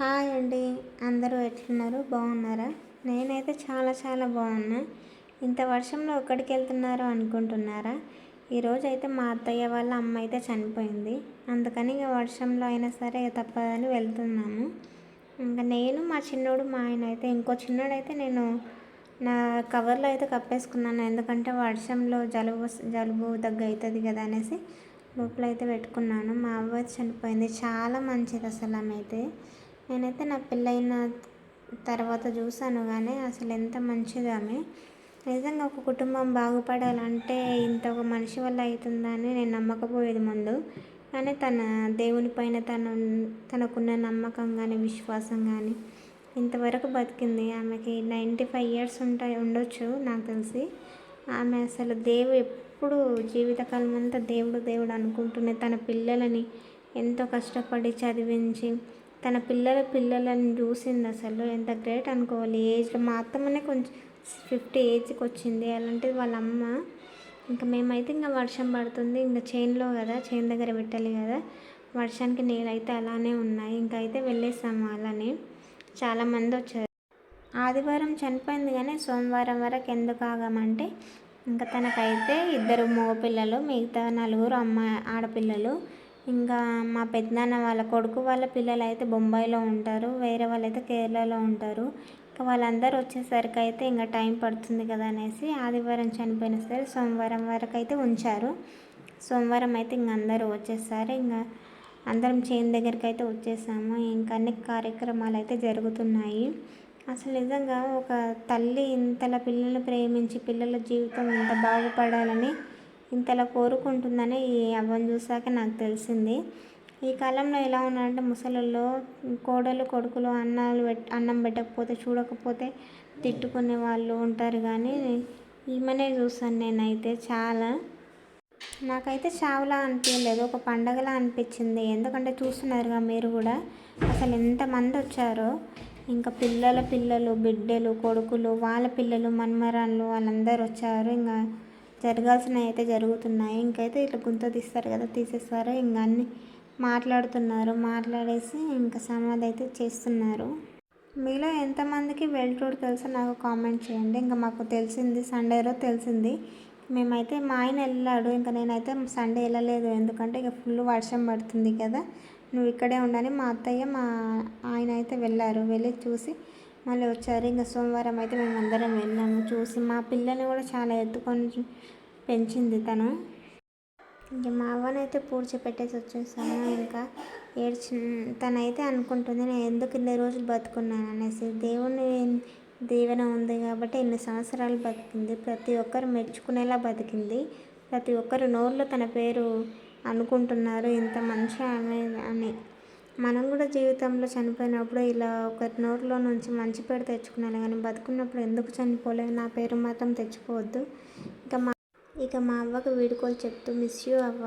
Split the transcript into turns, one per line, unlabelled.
Hi అండి. అందరూ ఎట్లున్నారు? బాగున్నారా? నేనైతే చాలా చాలా బాగున్నా. ఇంత వర్షంలో ఎక్కడికి వెళ్తున్నారో అనుకుంటున్నారా? ఈరోజు అయితే మా అత్తయ్య వాళ్ళ అమ్మ అయితే చనిపోయింది. అందుకని ఇక వర్షంలో అయినా సరే తప్పదని వెళ్తున్నాము. ఇంకా నేను మా చిన్నోడు మా ఆయన అయితే ఇంకో చిన్నోడైతే నేను నా కవర్లో అయితే కప్పేసుకున్నాను. ఎందుకంటే వర్షంలో జలుబు జలుబు దగ్గు అవుతుంది కదా అనేసి లోపల అయితే పెట్టుకున్నాను. మా అవ్వ చనిపోయింది. చాలా మంచిది అసలు ఆమె అయితే. నేనైతే నా పెళ్ళైన తర్వాత చూసాను కానీ అసలు ఎంత మంచిది ఆమె. నిజంగా ఒక కుటుంబం బాగుపడాలంటే ఇంత ఒక మనిషి వల్ల అవుతుందని నేను నమ్మకపోయేది ముందు. కానీ తన దేవుని పైన తన తనకున్న నమ్మకం కానీ విశ్వాసం కానీ ఇంతవరకు బతికింది. ఆమెకి నైంటీ ఫైవ్ ఇయర్స్ ఉంటాయి ఉండొచ్చు నాకు తెలిసి. ఆమె అసలు దేవు ఎప్పుడు జీవితకాలం అంతా దేవుడు దేవుడు అనుకుంటూనే తన పిల్లలని ఎంతో కష్టపడి చదివించి తన పిల్లల పిల్లలని చూసింది అసలు. ఎంత గ్రేట్ అనుకోవాలి. ఏజ్లో మా అత్తమ్మనే కొంచెం ఫిఫ్టీ ఏజ్కి వచ్చింది. అలాంటిది వాళ్ళ అమ్మ. ఇంకా మేమైతే ఇంకా వర్షం పడుతుంది. ఇంకా చైన్లో కదా చైన్ దగ్గర పెట్టాలి కదా. వర్షానికి నీళ్ళు అయితే అలానే ఉన్నాయి. ఇంకా అయితే వెళ్ళేసాము అలానే చాలామంది వచ్చారు. ఆదివారం చనిపోయింది కానీ సోమవారం వరకు ఎందుకు ఆగామంటే ఇంకా తనకైతే ఇద్దరు మగపిల్లలు మిగతా నలుగురు అమ్మాయి ఆడపిల్లలు ఇంకా మా పెద్దనాన్న వాళ్ళ కొడుకు వాళ్ళ పిల్లలు అయితే బొంబాయిలో ఉంటారు. వేరే వాళ్ళు అయితే కేరళలో ఉంటారు. ఇంకా వాళ్ళందరూ వచ్చేసరికి అయితే ఇంకా టైం పడుతుంది కదా అనేసి ఆదివారం చనిపోయిన సరే సోమవారం వరకు అయితే ఉంచారు. సోమవారం అయితే ఇంక అందరూ వచ్చేసారు. ఇంకా అందరం చేను దగ్గరికి అయితే వచ్చేసాము. ఇంకా అన్ని కార్యక్రమాలు అయితే జరుగుతున్నాయి. అసలు నిజంగా ఒక తల్లి ఇంతలా పిల్లల్ని ప్రేమించి పిల్లల జీవితం ఇంత బాగుపడాలని ఇంతలా కోరుకుంటుందని ఈ అవ్వని చూసాక నాకు తెలిసింది. ఈ కాలంలో ఎలా ఉన్నారంటే ముసలిలో కోడలు కొడుకులు అన్నాలు పెట్ అన్నం పెట్టకపోతే చూడకపోతే తిట్టుకునే వాళ్ళు ఉంటారు కానీ ఈమెనే చూసాను నేనైతే చాలా. నాకైతే చావులా అనిపించలేదు ఒక పండగలా అనిపించింది. ఎందుకంటే చూస్తున్నారుగా మీరు కూడా అసలు ఎంతమంది వచ్చారో. ఇంకా పిల్లల పిల్లలు బిడ్డలు కొడుకులు వాళ్ళ పిల్లలు మన్మరాన్లు వాళ్ళందరూ వచ్చారు. ఇంకా జరగాల్సినవి అయితే జరుగుతున్నాయి. ఇంకైతే ఇట్లా గుంత తీస్తారు కదా తీసేస్తారు. ఇంకా అన్ని మాట్లాడుతున్నారు. మాట్లాడేసి ఇంకా సమాధి అయితే చేస్తున్నారు. మీలో ఎంతమందికి వెల్టూర్ తెలుసో నాకు కామెంట్ చేయండి. ఇంకా మాకు తెలిసింది సండే రోజు తెలిసింది. మేమైతే మా ఆయన వెళ్ళాడు. ఇంకా నేనైతే సండే వెళ్ళలేదు. ఎందుకంటే ఇక ఫుల్ వర్షం పడుతుంది కదా. నువ్వు ఇక్కడే ఉండని మా అత్తయ్య మా ఆయన అయితే వెళ్ళారు. వెళ్ళి చూసి మళ్ళీ వచ్చారు. ఇంకా సోమవారం అయితే మేము అందరం వెళ్ళాము. చూసి మా పిల్లని కూడా చాలా ఎత్తుకొని పెంచింది తను. ఇంకా మా అవ్వనైతే పూడ్చి పెట్టేసి వచ్చేసాను ఇంకా ఏడ్చి తనైతే అనుకుంటుంది నేను ఎందుకు ఇన్ని రోజులు బతుకున్నాను? అనేసి. దేవుని దీవెన ఉంది కాబట్టి ఎన్ని సంవత్సరాలు బతికింది. ప్రతి ఒక్కరు మెచ్చుకునేలా బతికింది. ప్రతి ఒక్కరు నోరులో తన పేరు అనుకుంటున్నారు. ఇంత మంచి ఆమె అని. మనం కూడా జీవితంలో చనిపోయినప్పుడు ఇలా ఒకరి నోట్లో నుంచి మంచి పేరు తెచ్చుకున్నాను. కానీ బతుకున్నప్పుడు ఎందుకు చనిపోలేదు? నా పేరు మాత్రం తెచ్చుకోవద్దు. ఇక మా ఇక మా అవ్వకు వీడుకోలు చెప్తూ మిస్ యూ అవ్వ.